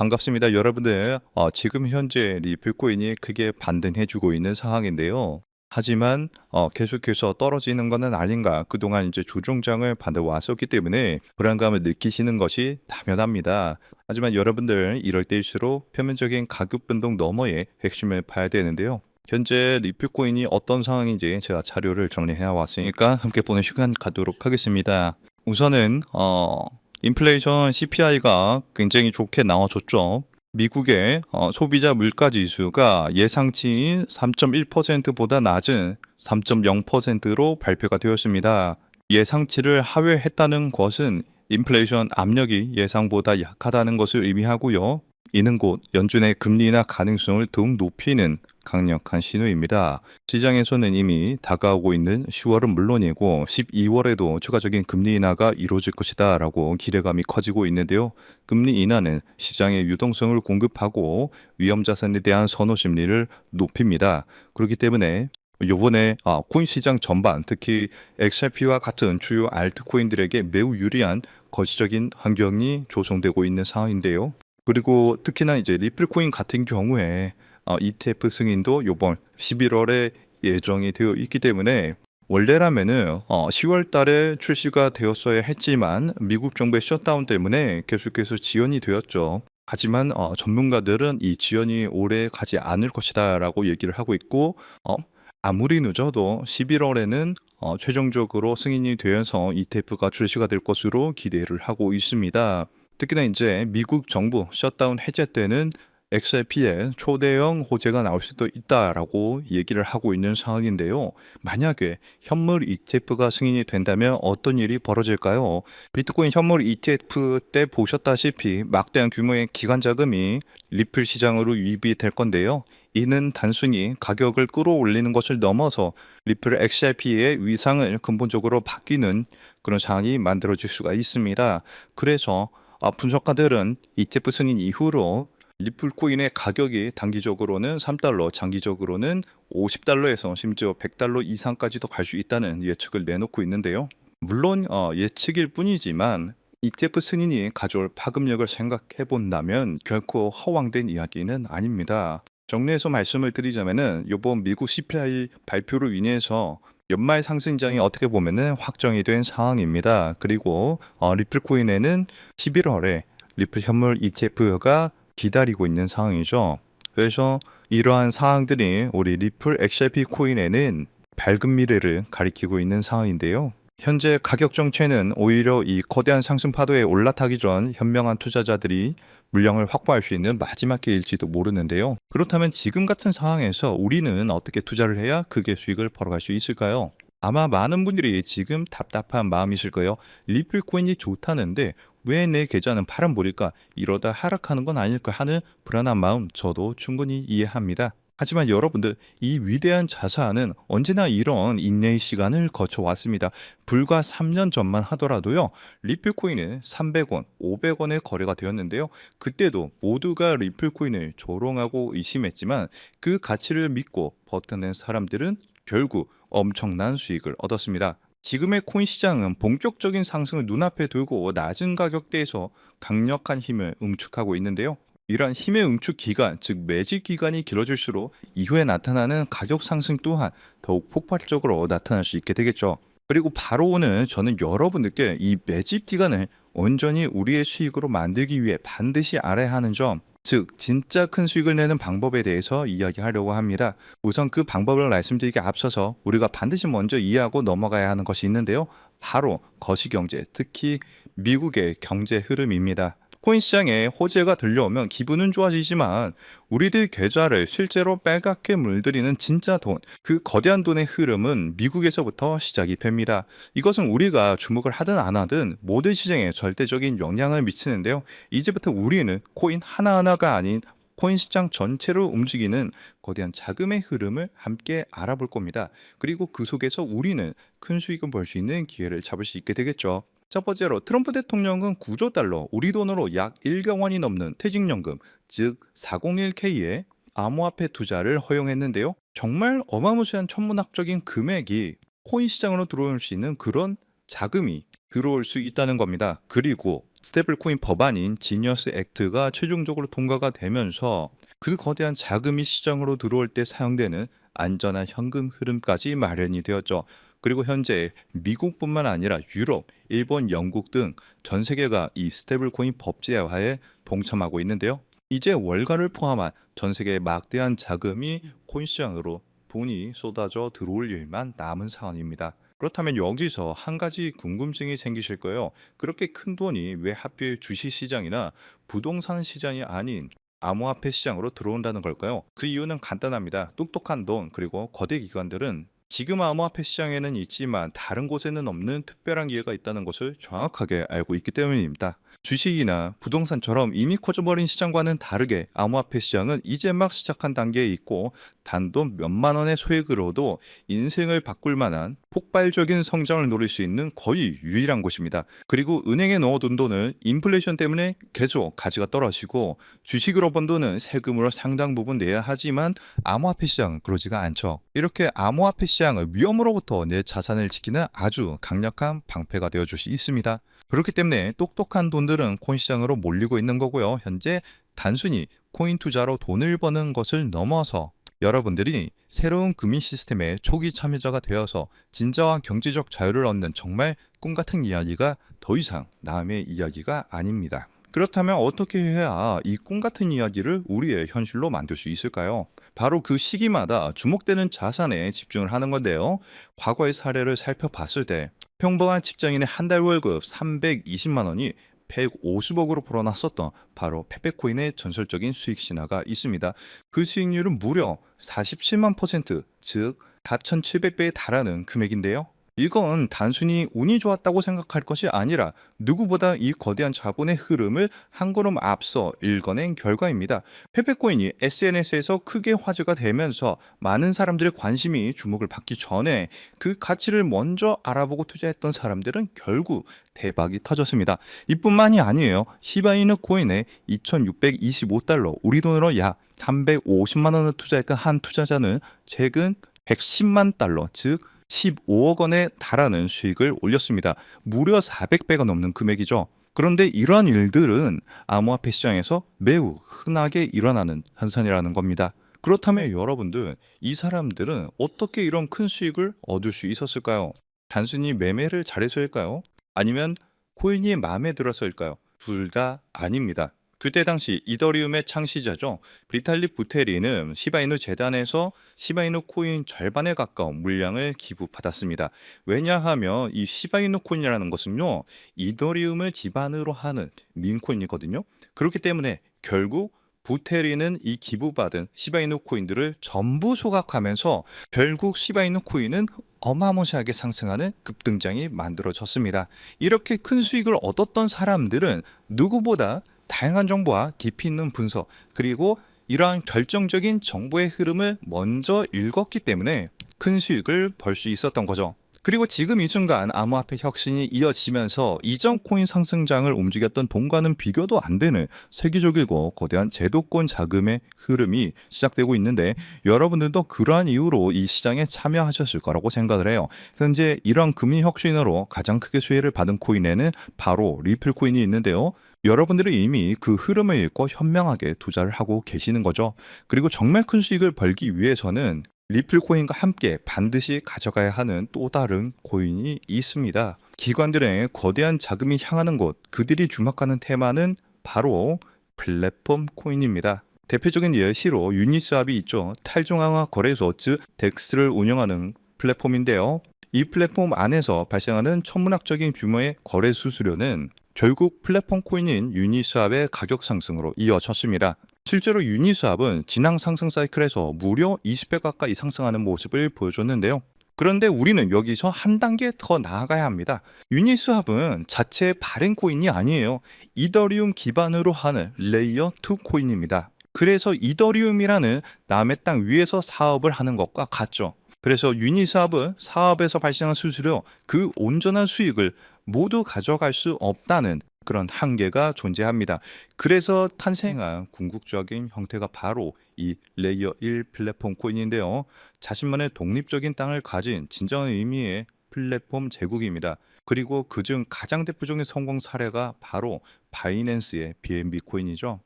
반갑습니다. 여러분들, 어, 지금 현재 리플코인이 크게 반등해주고 있는 상황인데요. 하지만 어, 계속해서 떨어지는 것은 아닌가. 그동안 이제 조정장을 받아왔었기 때문에 불안감을 느끼시는 것이 당연합니다. 하지만 여러분들 이럴 때일수록 표면적인 가격 변동 너머의 핵심을 봐야 되는데요. 현재 리플코인이 어떤 상황인지 제가 자료를 정리해 왔으니까 함께 보는 시간 갖도록 하겠습니다. 우선은 어, 인플레이션 CPI가 굉장히 좋게 나와줬죠. 미국의 어, 소비자 물가 지수가 예상치인 3.1%보다 낮은 3.0%로 발표가 되었습니다. 예상치를 하회했다는 것은 인플레이션 압력이 예상보다 약하다는 것을 의미하고요. 이는 곧 연준의 금리 인하 가능성을 더욱 높이는 강력한 신호입니다. 시장에서는 이미 다가오고 있는 10월은 물론이고 12월에도 추가적인 금리 인하가 이루어질 것이다 라고 기대감이 커지고 있는데요. 금리 인하는 시장의 유동성을 공급하고 위험 자산에 대한 선호 심리를 높입니다. 그렇기 때문에 요번에 아, 코인 시장 전반 특히 XRP와 같은 주요 알트코인들에게 매우 유리한 거시적인 환경이 조성되고 있는 상황인데요. 그리고 특히나 이제 리플 코인 같은 경우에 어, ETF 승인도 요번 11월에 예정이 되어 있기 때문에 원래라면은 어, 10월 달에 출시가 되었어야 했지만 미국 정부의 셧다운 때문에 계속해서 지연이 되었죠. 하지만 어, 전문가들은 이 지연이 오래 가지 않을 것이다라고 얘기를 하고 있고 어, 아무리 늦어도 11월에는 어, 최종적으로 승인이 되어서 ETF가 출시가 될 것으로 기대를 하고 있습니다. 특히나 이제 미국 정부 셧다운 해제 때는 XRP에 초대형 호재가 나올 수도 있다라고 얘기를 하고 있는 상황인데요. 만약에 현물 ETF가 승인이 된다면 어떤 일이 벌어질까요? 비트코인 현물 ETF 때 보셨다시피 막대한 규모의 기관 자금이 리플 시장으로 유입이 될 건데요. 이는 단순히 가격을 끌어올리는 것을 넘어서 리플 XRP의 위상을 근본적으로 바뀌는 그런 상황이 만들어질 수가 있습니다. 그래서 아, 분석가들은 ETF 승인 이후로 리플 코인의 가격이 단기적으로는 3달러, 장기적으로는 50달러에서 심지어 100달러 이상까지도 갈 수 있다는 예측을 내놓고 있는데요. 물론 어, 예측일 뿐이지만 ETF 승인이 가져올 파급력을 생각해 본다면 결코 허황된 이야기는 아닙니다. 정리해서 말씀을 드리자면은 이번 미국 CPI 발표로 인해서 연말 상승장이 어떻게 보면은 확정이 된 상황입니다. 그리고 어, 리플 코인에는 11월에 리플 현물 ETF가 기다리고 있는 상황이죠. 그래서 이러한 상황들이 우리 리플 XRP 코인에는 밝은 미래를 가리키고 있는 상황인데요. 현재 가격 정체는 오히려 이 거대한 상승 파도에 올라타기 전 현명한 투자자들이 물량을 확보할 수 있는 마지막 기회일지도 모르는데요. 그렇다면 지금 같은 상황에서 우리는 어떻게 투자를 해야 크게 수익을 벌어갈 수 있을까요? 아마 많은 분들이 지금 답답한 마음이실 거예요. 리플 코인이 좋다는데 왜 내 계좌는 파란불일까? 이러다 하락하는 건 아닐까 하는 불안한 마음 저도 충분히 이해합니다. 하지만 여러분들 이 위대한 자산은 언제나 이런 인내의 시간을 거쳐 왔습니다. 불과 3년 전만 하더라도요. 리플코인은 300원, 500원에 거래가 되었는데요. 그때도 모두가 리플코인을 조롱하고 의심했지만 그 가치를 믿고 버텨낸 사람들은 결국 엄청난 수익을 얻었습니다. 지금의 코인 시장은 본격적인 상승을 눈앞에 두고 낮은 가격대에서 강력한 힘을 응축하고 있는데요. 이러한 힘의 응축 기간, 즉 매집 기간이 길어질수록 이후에 나타나는 가격 상승 또한 더욱 폭발적으로 나타날 수 있게 되겠죠. 그리고 바로 오늘 저는 여러분들께 이 매집 기간을 온전히 우리의 수익으로 만들기 위해 반드시 알아야 하는 점, 즉 진짜 큰 수익을 내는 방법에 대해서 이야기하려고 합니다. 우선 그 방법을 말씀드리기 앞서서 우리가 반드시 먼저 이해하고 넘어가야 하는 것이 있는데요. 바로 거시경제, 특히 미국의 경제 흐름입니다. 코인 시장에 호재가 들려오면 기분은 좋아지지만 우리들 계좌를 실제로 빨갛게 물들이는 진짜 돈, 그 거대한 돈의 흐름은 미국에서부터 시작이 됩니다. 이것은 우리가 주목을 하든 안 하든 모든 시장에 절대적인 영향을 미치는데요. 이제부터 우리는 코인 하나하나가 아닌 코인 시장 전체를 움직이는 거대한 자금의 흐름을 함께 알아볼 겁니다. 그리고 그 속에서 우리는 큰 수익을 벌 수 있는 기회를 잡을 수 있게 되겠죠. 첫 번째로 트럼프 대통령은 9조 달러, 우리 돈으로 약 1억 원이 넘는 퇴직연금, 즉 401k의 암호화폐 투자를 허용했는데요. 정말 어마무시한 천문학적인 금액이 코인 시장으로 들어올 수 있는 그런 자금이 들어올 수 있다는 겁니다. 그리고 스테이블 코인 법안인 지니어스 액트가 최종적으로 통과가 되면서 그 거대한 자금이 시장으로 들어올 때 사용되는 안전한 현금 흐름까지 마련이 되었죠. 그리고 현재 미국뿐만 아니라 유럽, 일본, 영국 등 전 세계가 이 스테이블 코인 법제화에 동참하고 있는데요. 이제 월가를 포함한 전 세계의 막대한 자금이 코인 시장으로 돈이 쏟아져 들어올 일만 남은 상황입니다. 그렇다면 여기서 한 가지 궁금증이 생기실 거예요. 그렇게 큰 돈이 왜 하필 주식 시장이나 부동산 시장이 아닌 암호화폐 시장으로 들어온다는 걸까요? 그 이유는 간단합니다. 똑똑한 돈 그리고 거대 기관들은 지금 암호화폐 시장에는 있지만 다른 곳에는 없는 특별한 기회가 있다는 것을 정확하게 알고 있기 때문입니다. 주식이나 부동산처럼 이미 커져버린 시장과는 다르게 암호화폐 시장은 이제 막 시작한 단계에 있고 단돈 몇만 원의 소액으로도 인생을 바꿀 만한 폭발적인 성장을 노릴 수 있는 거의 유일한 곳입니다. 그리고 은행에 넣어둔 돈은 인플레이션 때문에 계속 가치가 떨어지고 주식으로 번 돈은 세금으로 상당 부분 내야 하지만 암호화폐 시장은 그러지가 않죠. 이렇게 암호화폐 시장을 위험으로부터 내 자산을 지키는 아주 강력한 방패가 되어줄 수 있습니다. 그렇기 때문에 똑똑한 돈들은 코인 시장으로 몰리고 있는 거고요. 현재 단순히 코인 투자로 돈을 버는 것을 넘어서 여러분들이 새로운 금융 시스템의 초기 참여자가 되어서 진정한 경제적 자유를 얻는 정말 꿈 같은 이야기가 더 이상 남의 이야기가 아닙니다. 그렇다면 어떻게 해야 이 꿈 같은 이야기를 우리의 현실로 만들 수 있을까요? 바로 그 시기마다 주목되는 자산에 집중을 하는 건데요. 과거의 사례를 살펴봤을 때 평범한 직장인의 한 달 월급 320만 원이 150억으로 불어났었던 바로 페페코인의 전설적인 수익 신화가 있습니다. 그 수익률은 무려 47만 퍼센트, 즉 4,700배에 달하는 금액인데요. 이건 단순히 운이 좋았다고 생각할 것이 아니라 누구보다 이 거대한 자본의 흐름을 한 걸음 앞서 읽어낸 결과입니다. 페페코인이 SNS에서 크게 화제가 되면서 많은 사람들의 관심이 주목을 받기 전에 그 가치를 먼저 알아보고 투자했던 사람들은 결국 대박이 터졌습니다. 이뿐만이 아니에요. 시바이누 코인에 2,625달러, 우리 돈으로 약 350만 원을 투자했던 한 투자자는 최근 110만 달러, 즉 15억 원에 달하는 수익을 올렸습니다. 무려 400배가 넘는 금액이죠. 그런데 이러한 일들은 암호화폐 시장에서 매우 흔하게 일어나는 현상이라는 겁니다. 그렇다면 여러분들, 이 사람들은 어떻게 이런 큰 수익을 얻을 수 있었을까요? 단순히 매매를 잘해서일까요? 아니면 코인이 마음에 들어서일까요? 둘 다 아닙니다. 그때 당시 이더리움의 창시자죠. 비탈리 부테리는 시바이누 재단에서 시바이누 코인 절반에 가까운 물량을 기부받았습니다. 왜냐하면 이 시바이누 코인이라는 것은요. 이더리움을 기반으로 하는 민코인이거든요. 그렇기 때문에 결국 부테리는 이 기부받은 시바이누 코인들을 전부 소각하면서 결국 시바이누 코인은 어마무시하게 상승하는 급등장이 만들어졌습니다. 이렇게 큰 수익을 얻었던 사람들은 누구보다 다양한 정보와 깊이 있는 분석 그리고 이러한 결정적인 정보의 흐름을 먼저 읽었기 때문에 큰 수익을 벌 수 있었던 거죠. 그리고 지금 이 순간 암호화폐 혁신이 이어지면서 이전 코인 상승장을 움직였던 돈과는 비교도 안 되는 세계적이고 거대한 제도권 자금의 흐름이 시작되고 있는데 여러분들도 그러한 이유로 이 시장에 참여하셨을 거라고 생각을 해요. 현재 이런 금리 혁신으로 가장 크게 수혜를 받은 코인에는 바로 리플 코인이 있는데요. 여러분들은 이미 그 흐름을 읽고 현명하게 투자를 하고 계시는 거죠. 그리고 정말 큰 수익을 벌기 위해서는 리플 코인과 함께 반드시 가져가야 하는 또 다른 코인이 있습니다. 기관들의 거대한 자금이 향하는 곳, 그들이 주목하는 테마는 바로 플랫폼 코인입니다. 대표적인 예시로 유니스왑이 있죠. 탈중앙화 거래소 즉 덱스를 운영하는 플랫폼인데요. 이 플랫폼 안에서 발생하는 천문학적인 규모의 거래 수수료는 결국 플랫폼 코인인 유니스왑의 가격 상승으로 이어졌습니다. 실제로 유니스왑은 지난 상승 사이클에서 무려 20배 가까이 상승하는 모습을 보여줬는데요. 그런데 우리는 여기서 한 단계 더 나아가야 합니다. 유니스왑은 자체 발행 코인이 아니에요. 이더리움 기반으로 하는 레이어 2 코인입니다. 그래서 이더리움이라는 남의 땅 위에서 사업을 하는 것과 같죠. 그래서 유니스왑은 사업에서 발생한 수수료 그 온전한 수익을 모두 가져갈 수 없다는 그런 한계가 존재합니다. 그래서 탄생한 궁극적인 형태가 바로 이 레이어 1 플랫폼 코인인데요. 자신만의 독립적인 땅을 가진 진정한 의미의 플랫폼 제국입니다. 그리고 그중 가장 대표적인 성공 사례가 바로 바이낸스의 BNB 코인이죠.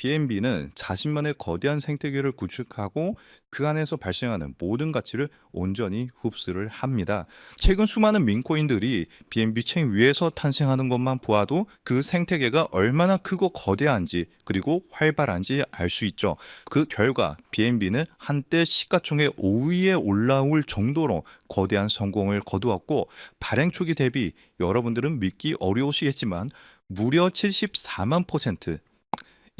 BNB는 자신만의 거대한 생태계를 구축하고 그 안에서 발생하는 모든 가치를 온전히 흡수를 합니다. 최근 수많은 민코인들이 BNB 체인 위에서 탄생하는 것만 보아도 그 생태계가 얼마나 크고 거대한지 그리고 활발한지 알 수 있죠. 그 결과 BNB는 한때 시가총액 5위에 올라올 정도로 거대한 성공을 거두었고 발행 초기 대비 여러분들은 믿기 어려우시겠지만 무려 74만 퍼센트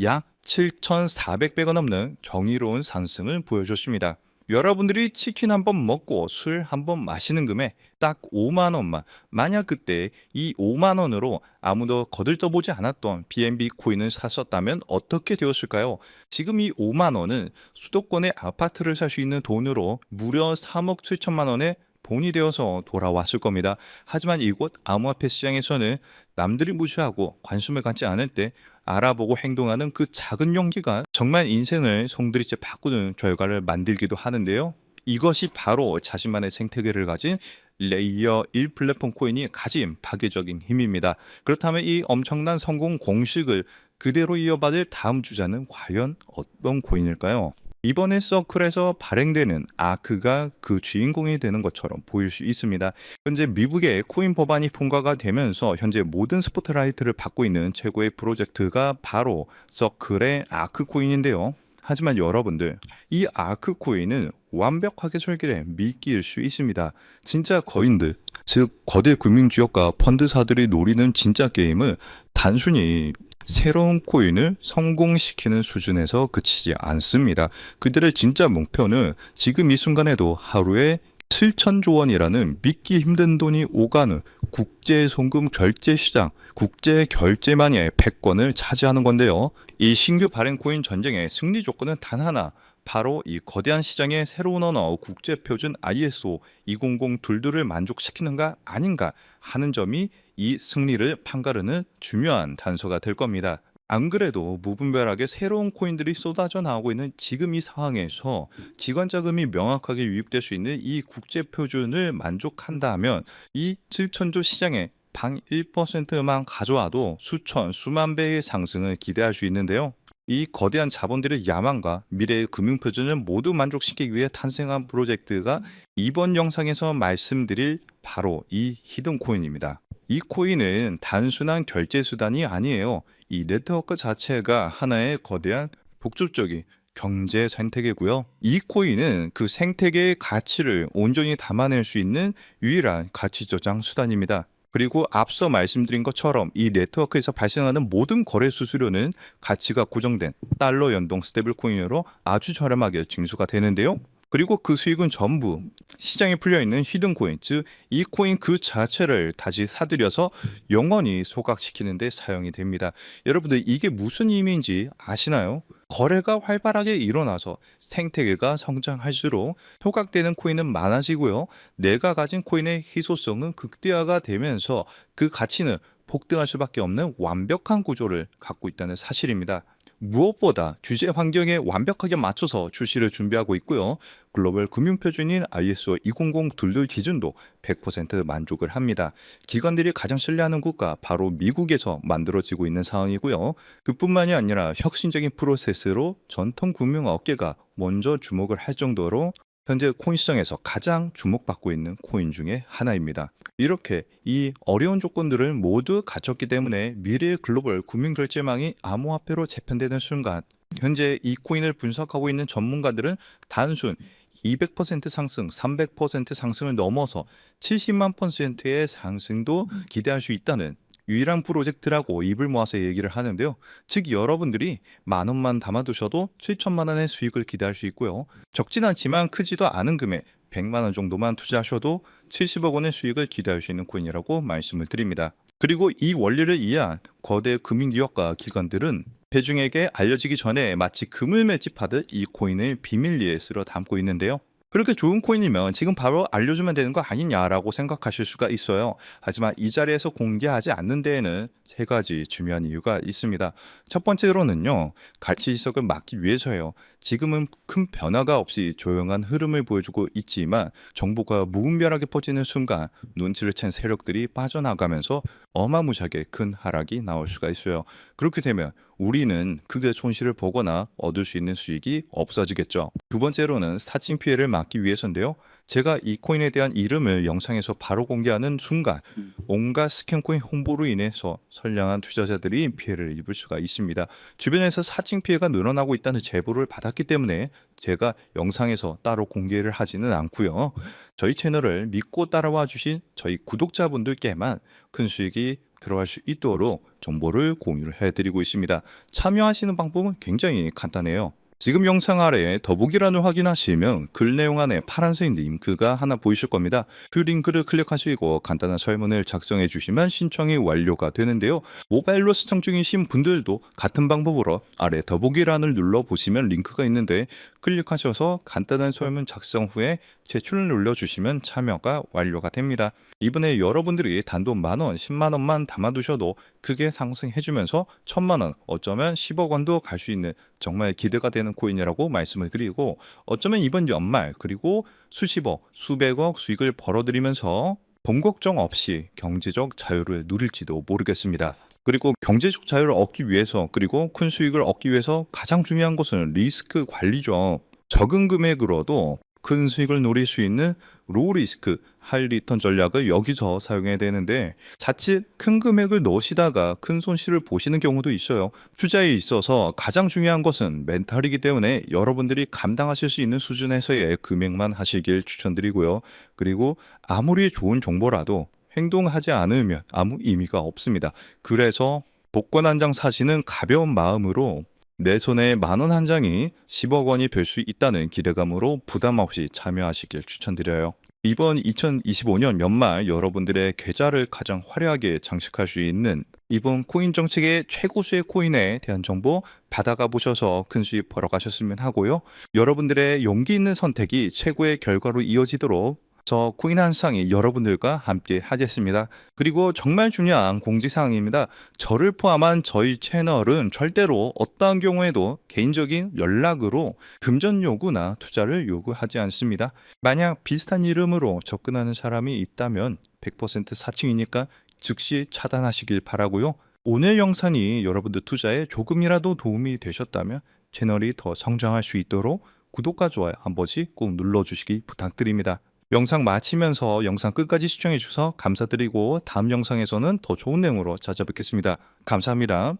약 7,400배가 넘는 정의로운 상승을 보여줬습니다. 여러분들이 치킨 한 번 먹고 술 한 번 마시는 금액 딱 5만 원만 만약 그때 이 5만 원으로 아무도 거들떠보지 않았던 BNB 코인을 샀었다면 어떻게 되었을까요? 지금 이 5만 원은 수도권의 아파트를 살 수 있는 돈으로 무려 3억 7천만 원에 돈이 되어서 돌아왔을 겁니다. 하지만 이곳 암호화폐 시장에서는 남들이 무시하고 관심을 갖지 않을 때 알아보고 행동하는 그 작은 용기가 정말 인생을 송두리째 바꾸는 결과를 만들기도 하는데요. 이것이 바로 자신만의 생태계를 가진 레이어 1 플랫폼 코인이 가진 파괴적인 힘입니다. 그렇다면 이 엄청난 성공 공식을 그대로 이어받을 다음 주자는 과연 어떤 코인일까요? 이번에 서클에서 발행되는 아크가 그 주인공이 되는 것처럼 보일 수 있습니다. 현재 미국의 코인 법안이 통과가 되면서 현재 모든 스포트라이트를 받고 있는 최고의 프로젝트가 바로 서클의 아크 코인인데요. 하지만 여러분들 이 아크 코인은 완벽하게 설계된 미끼일 수 있습니다. 진짜 거인들 즉 거대 금융 지역과 펀드사들이 노리는 진짜 게임은 단순히 새로운 코인을 성공시키는 수준에서 그치지 않습니다. 그들의 진짜 목표는 지금 이 순간에도 하루에 7천조 원이라는 믿기 힘든 돈이 오가는 국제 송금 결제 시장, 국제 결제만의 패권을 차지하는 건데요. 이 신규 발행 코인 전쟁의 승리 조건은 단 하나, 바로 이 거대한 시장의 새로운 언어 국제 표준 ISO 200 둘들을 만족시키는가 아닌가 하는 점이 이 승리를 판가르는 중요한 단서가 될 겁니다. 안 그래도 무분별하게 새로운 코인들이 쏟아져 나오고 있는 지금 이 상황에서 기관 자금이 명확하게 유입될 수 있는 이 국제 표준을 만족한다면 이 7천조 시장에 방 1%만 가져와도 수천, 수만 배의 상승을 기대할 수 있는데요. 이 거대한 자본들의 야망과 미래의 금융 표준을 모두 만족시키기 위해 탄생한 프로젝트가 이번 영상에서 말씀드릴 바로 이 히든 코인입니다. 이 코인은 단순한 결제 수단이 아니에요. 이 네트워크 자체가 하나의 거대한 복잡적인 경제 생태계고요. 이 코인은 그 생태계의 가치를 온전히 담아낼 수 있는 유일한 가치 저장 수단입니다. 그리고 앞서 말씀드린 것처럼 이 네트워크에서 발생하는 모든 거래 수수료는 가치가 고정된 달러 연동 스테이블 코인으로 아주 저렴하게 징수가 되는데요. 그리고 그 수익은 전부 시장에 풀려 있는 히든 코인, 즉 이 코인 그 자체를 다시 사들여서 영원히 소각시키는 데 사용이 됩니다. 여러분들 이게 무슨 의미인지 아시나요? 거래가 활발하게 일어나서 생태계가 성장할수록 소각되는 코인은 많아지고요. 내가 가진 코인의 희소성은 극대화가 되면서 그 가치는 폭등할 수밖에 없는 완벽한 구조를 갖고 있다는 사실입니다. 무엇보다 규제 환경에 완벽하게 맞춰서 출시를 준비하고 있고요. 글로벌 금융 표준인 ISO 200 둘둘 기준도 100% 만족을 합니다. 기관들이 가장 신뢰하는 국가 바로 미국에서 만들어지고 있는 상황이고요. 그뿐만이 아니라 혁신적인 프로세스로 전통 금융 업계가 먼저 주목을 할 정도로 현재 코인 시장에서 가장 주목받고 있는 코인 중에 하나입니다. 이렇게 이 어려운 조건들을 모두 갖췄기 때문에 미래의 글로벌 금융결제망이 암호화폐로 재편되는 순간 현재 이 코인을 분석하고 있는 전문가들은 단순 200% 상승, 300% 상승을 넘어서 70만 퍼센트의 상승도 기대할 수 있다는 유일한 프로젝트라고 입을 모아서 얘기를 하는데요. 즉 여러분들이 만 원만 담아두셔도 7천만 원의 수익을 기대할 수 있고요. 적진 않지만 크지도 않은 금액 100만 원 정도만 투자하셔도 70억 원의 수익을 기대할 수 있는 코인이라고 말씀을 드립니다. 그리고 이 원리를 이해한 거대 금융기업과 기관들은 대중에게 알려지기 전에 마치 금을 매집하듯 이 코인을 비밀리에 쓸어 담고 있는데요. 그렇게 좋은 코인이면 지금 바로 알려주면 되는 거 아니냐라고 생각하실 수가 있어요. 하지만 이 자리에서 공개하지 않는 데에는 세 가지 중요한 이유가 있습니다. 첫 번째로는요, 가치 지석을 막기 위해서요. 지금은 큰 변화가 없이 조용한 흐름을 보여주고 있지만 정보가 무분별하게 퍼지는 순간 눈치를 챈 세력들이 빠져나가면서 어마무시하게 큰 하락이 나올 수가 있어요. 그렇게 되면 우리는 크게 손실을 보거나 얻을 수 있는 수익이 없어지겠죠. 두 번째로는 사칭 피해를 막기 위해서인데요. 제가 이 코인에 대한 이름을 영상에서 바로 공개하는 순간 온갖 스캔 코인 홍보로 인해서 선량한 투자자들이 피해를 입을 수가 있습니다. 주변에서 사칭 피해가 늘어나고 있다는 제보를 받았기 때문에 제가 영상에서 따로 공개를 하지는 않고요. 저희 채널을 믿고 따라와 주신 저희 구독자분들께만 큰 수익이 들어갈 수 있도록 정보를 공유를 해드리고 있습니다. 참여하시는 방법은 굉장히 간단해요. 지금 영상 아래에 더보기란을 확인하시면 글 내용 안에 파란색 링크가 하나 보이실 겁니다. 그 링크를 클릭하시고 간단한 설문을 작성해 주시면 신청이 완료가 되는데요. 모바일로 시청 중이신 분들도 같은 방법으로 아래 더보기란을 눌러 보시면 링크가 있는데 클릭하셔서 간단한 설문 작성 후에 제출을 눌러주시면 참여가 완료가 됩니다. 이번에 여러분들이 단돈 만원, 10만 원만 담아두셔도 크게 상승해주면서 천만 원, 어쩌면 10억 원도 갈 수 있는 정말 기대가 되는 코인이라고 말씀을 드리고 어쩌면 이번 연말 그리고 수십억, 수백억 수익을 벌어들이면서 돈 걱정 없이 경제적 자유를 누릴지도 모르겠습니다. 그리고 경제적 자유를 얻기 위해서 그리고 큰 수익을 얻기 위해서 가장 중요한 것은 리스크 관리죠. 적은 금액으로도 큰 수익을 노릴 수 있는 로우 리스크 하이 리턴 전략을 여기서 사용해야 되는데 자칫 큰 금액을 넣으시다가 큰 손실을 보시는 경우도 있어요. 투자에 있어서 가장 중요한 것은 멘탈이기 때문에 여러분들이 감당하실 수 있는 수준에서의 금액만 하시길 추천드리고요. 그리고 아무리 좋은 정보라도 행동하지 않으면 아무 의미가 없습니다. 그래서 복권 한 장 사시는 가벼운 마음으로 내 손에 만 원 한 장이 10억 원이 될 수 있다는 기대감으로 부담 없이 참여하시길 추천드려요. 이번 2025년 연말 여러분들의 계좌를 가장 화려하게 장식할 수 있는 이번 코인 정책의 최고수의 코인에 대한 정보 받아가 보셔서 큰 수익 벌어가셨으면 하고요. 여러분들의 용기 있는 선택이 최고의 결과로 이어지도록 저 코인 한 상이 여러분들과 함께 하겠습니다. 그리고 정말 중요한 공지사항입니다. 저를 포함한 저희 채널은 절대로 어떠한 경우에도 개인적인 연락으로 금전 요구나 투자를 요구하지 않습니다. 만약 비슷한 이름으로 접근하는 사람이 있다면 100% 사칭이니까 즉시 차단하시길 바라고요. 오늘 영상이 여러분들 투자에 조금이라도 도움이 되셨다면 채널이 더 성장할 수 있도록 구독과 좋아요 한 번씩 꼭 눌러주시기 부탁드립니다. 영상 마치면서 영상 끝까지 시청해 주셔서 감사드리고 다음 영상에서는 더 좋은 내용으로 찾아뵙겠습니다. 감사합니다.